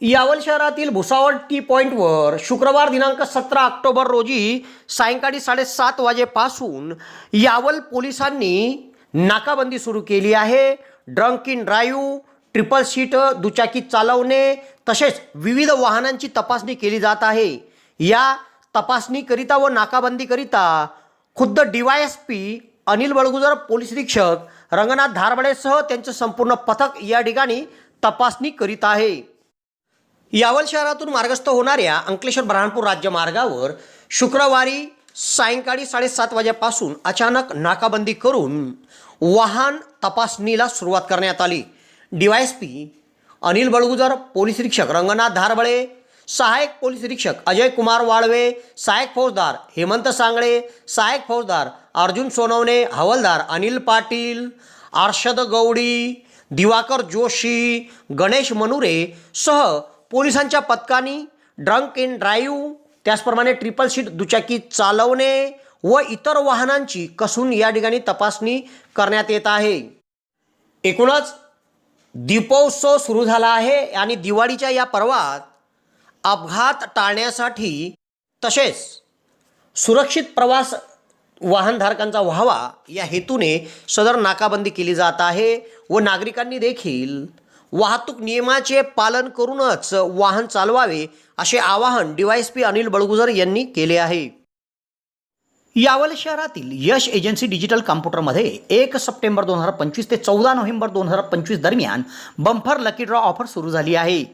यावल शहरातील भुसावळ टी पॉईंटवर शुक्रवार दिनांक सतरा ऑक्टोबर रोजी सायंकाळी साडेसात वाजेपासून यावल पोलिसांनी नाकाबंदी सुरू केली आहे. Drunk in drive triple seat दुचाकी चालवणे तसेच विविध वाहनांची तपासणी केली जात आहे. या तपासणीकरिता व नाकाबंदीकरिता खुद्द D Y S P Anil Balgujar police निरीक्षक रंगनाथ धारबडेसह त्यांचं संपूर्ण पथक या ठिकाणी तपासणी करीत आहे. यावल शहरातून मार्गस्थ होणाऱ्या अंकलेश्वर बऱ्हाणपूर राज्य मार्गावर शुक्रवारी सायंकाळी साडेसात वाजेपासून अचानक नाकाबंदी करून वाहन तपासणीला सुरुवात करण्यात आली. पी अनिल बळगुजर पोलीस निरीक्षक रंगनाथ धारबळे सहायक पोलीस निरीक्षक अजय कुमार वाळवे सहायक फौजदार हेमंत सांगळे सहायक फौजदार अर्जुन सोनवणे हवलदार अनिल पाटील अर्षद गौडी दिवाकर जोशी गणेश मनुरे सह पोलिसांच्या पथकांनी ड्रंक इन ड्राईव्ह त्याचप्रमाणे ट्रिपल सीट दुचाकी चालवणे व इतर वाहनांची कसून या ठिकाणी तपासणी करण्यात येत आहे. एकूणच दीपोत्सव सुरू झाला आहे आणि दिवाळीच्या या पर्वात अपघात टाळण्यासाठी तसेच सुरक्षित प्रवास वाहनधारकांचा व्हावा या हेतूने सदर नाकाबंदी केली जात आहे व नागरिकांनी देखील वाहतूक नियमाचे पालन करूनच वाहन चालवावे असे आवाहन पी अनिल बळगुजर यांनी केले आहे. यावल शहरातील यश एजन्सी डिजिटल कॉम्प्युटरमध्ये एक सप्टेंबर दोन हजार पंचवीस ते चौदा नोव्हेंबर दोन हजार पंचवीस दरम्यान बंफर लकी ड्रॉ ऑफर सुरू झाली आहे.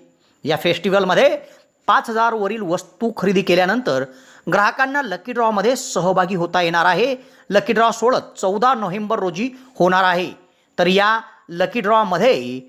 या फेस्टिवलमध्ये पाच हजारवरील वस्तू खरेदी केल्यानंतर ग्राहकांना लकी ड्रॉमध्ये सहभागी होता येणार आहे. लकी ड्रॉ सोडत चौदा नोव्हेंबर रोजी होणार आहे. तर या लकी ड्रॉमध्ये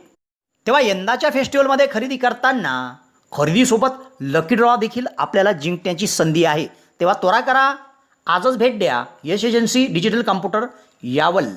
तेव्हा यंदाच्या फेस्टिवलमध्ये खरेदी करताना खरेदीसोबत लकी ड्रॉ देखील आपल्याला जिंकण्याची संधी आहे. तेव्हा त्वरा करा. आजच भेट द्या. Yash agency digital computer Yawal.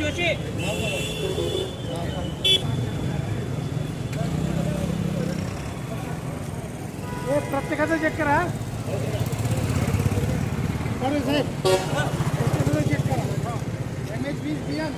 Joshi हे प्रत्येकाचं चेक करा. साहेब. प्रत्येकाचं चेक करा. एम एच बी बियान